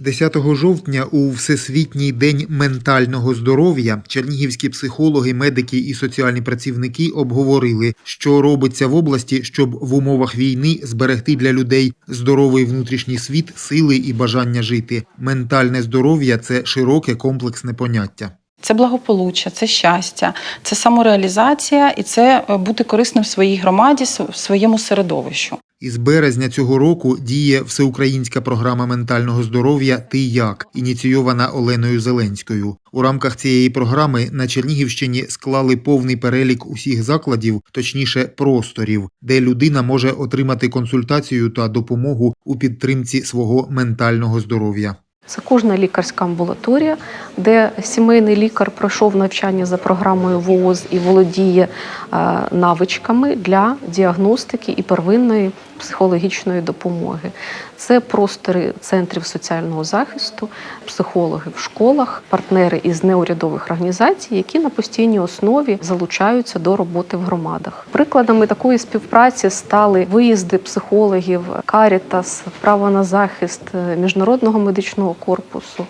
10 жовтня у Всесвітній день ментального здоров'я чернігівські психологи, медики і соціальні працівники обговорили, що робиться в області, щоб в умовах війни зберегти для людей здоровий внутрішній світ, сили і бажання жити. Ментальне здоров'я це широке комплексне поняття. Це благополуччя, це щастя, це самореалізація і це е, бути корисним в своїй громаді, в своєму середовищу. Із березня цього року діє всеукраїнська програма ментального здоров'я Ти як ініційована Оленою Зеленською. У рамках цієї програми на Чернігівщині склали повний перелік усіх закладів, точніше просторів, де людина може отримати консультацію та допомогу у підтримці свого ментального здоров'я. Це кожна лікарська амбулаторія, де сімейний лікар пройшов навчання за програмою ВООЗ і володіє е, навичками для діагностики і первинної психологічної допомоги. Це простори центрів соціального захисту, психологи в школах, партнери із неурядових організацій, які на постійній основі залучаються до роботи в громадах. Прикладами такої співпраці стали виїзди психологів, Карітас, право на захист е, міжнародного медичного корпусу е,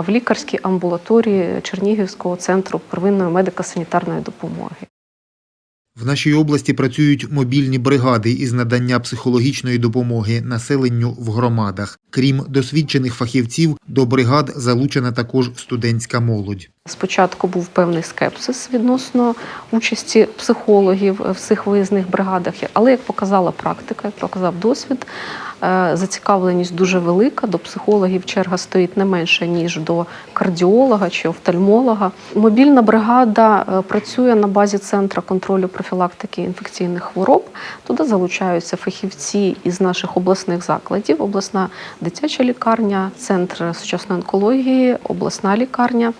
в лікарській амбулаторії Чернігівського центру первинної медико-санітарної допомоги. В нашій області працюють мобільні бригади із надання психологічної допомоги населенню в громадах. Крім досвідчених фахівців, до бригад залучена також студентська молодь. Спочатку був певний скепсис відносно участі психологів в цих виїзних бригадах, але як показала практика, як показав досвід, е, зацікавленість дуже велика. До психологів черга стоїть не менше ніж до кардіолога чи офтальмолога. Мобільна бригада е, працює на базі центру контролю профілактики інфекційних хвороб. Туди залучаються фахівці із наших обласних закладів, обласна дитяча лікарня, центр сучасної онкології, обласна лікарня.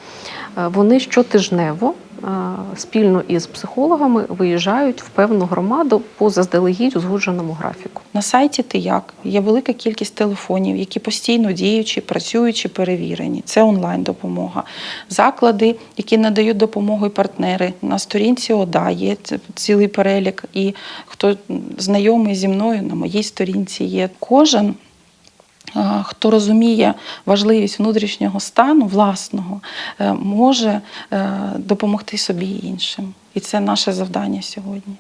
Е, Вони щотижнево е, спільно із психологами виїжджають в певну громаду по заздалегідь узгодженому графіку. На сайті ти як є велика кількість телефонів, які постійно діючі, працюючі, перевірені. Це онлайн допомога. Заклади, які надають допомогу і партнери. На сторінці ОДА є цілий перелік. І хто знайомий зі мною на моїй сторінці є. Кожен. Хто розуміє важливість внутрішнього стану власного, е, може е, допомогти собі і іншим. І це наше завдання сьогодні.